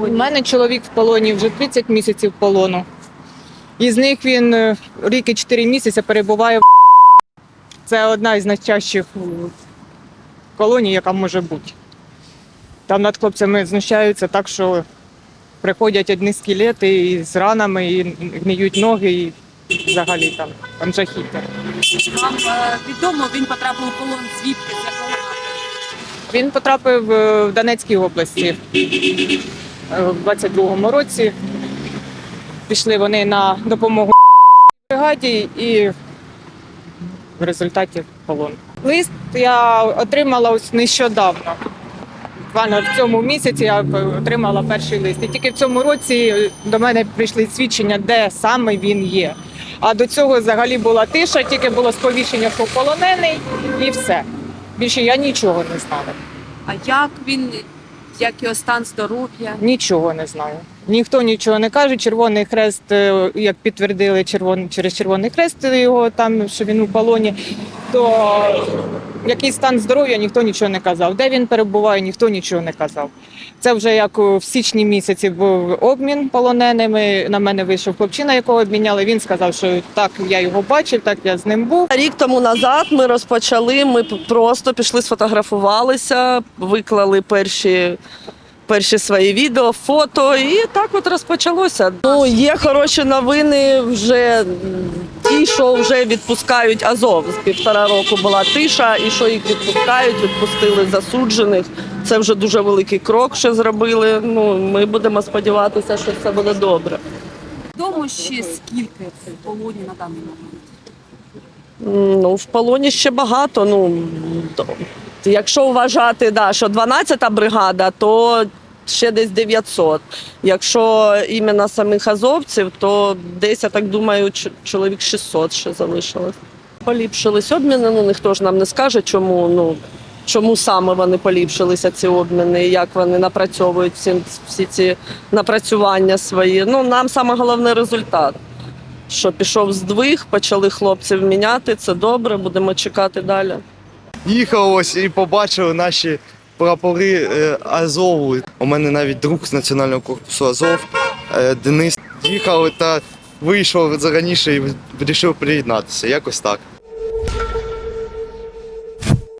У мене чоловік в полоні вже 30 місяців полону. Із них він е, рік і 4 місяці перебуває в це одна із найчастіших колоній, яка може бути. Там над хлопцями знущаються так, що приходять одні скелети і з ранами, і гниють ноги, і взагалі там, там жахіття. Вам е, відомо, він потрапив у полон звідки? Він потрапив е, в Донецькій області в 22-му році. Пішли вони на допомогу бригаді і в результаті полон. Лист я отримала ось нещодавно. Буквально в цьому місяці я отримала перший лист. І тільки в цьому році до мене прийшли свідчення, де саме він є. А до цього взагалі була тиша, тільки було сповіщення, що полонений, і все. Більше я нічого не знала. А як він, як його стан здоров'я? Нічого не знаю. Ніхто нічого не каже. Червоний хрест, е, як підтвердили червон, через Червоний хрест його там, що він у полоні, то який стан здоров'я ніхто нічого не казав. Де він перебуває, ніхто нічого не казав. Це вже як в січні місяці був обмін полоненими. На мене вийшов хлопчина, якого обміняли. Він сказав, що так, я його бачив, так я з ним був. Рік тому назад ми розпочали. Ми просто пішли, сфотографувалися, виклали перші. Перші свої відео, фото, і так от розпочалося. Ну є хороші новини. Вже ті, що вже відпускають Азов. З півтора року була тиша, і що їх відпускають, відпустили засуджених. Це вже дуже великий крок, що зробили. Ну ми будемо сподіватися, що все буде добре. Відомо ще скільки в полоні на даний момент? Ну, в полоні ще багато. Ну, якщо вважати, да, що 12-та бригада, то ще десь 900. Якщо іменно самих азовців, то десь, я так думаю, чоловік 600 ще залишилось. Поліпшились обміни, ну ніхто ж нам не скаже, чому, ну, чому саме вони поліпшилися, ці обміни, як вони напрацьовують всі, всі ці напрацювання свої. Ну, нам саме головний результат що пішов здвиг, почали хлопців міняти. Це добре, будемо чекати далі. Їхав ось і побачив наші прапори е, Азову. У мене навіть друг з Національного корпусу Азов е, Денис їхав та вийшов раніше і вирішив приєднатися. Якось так.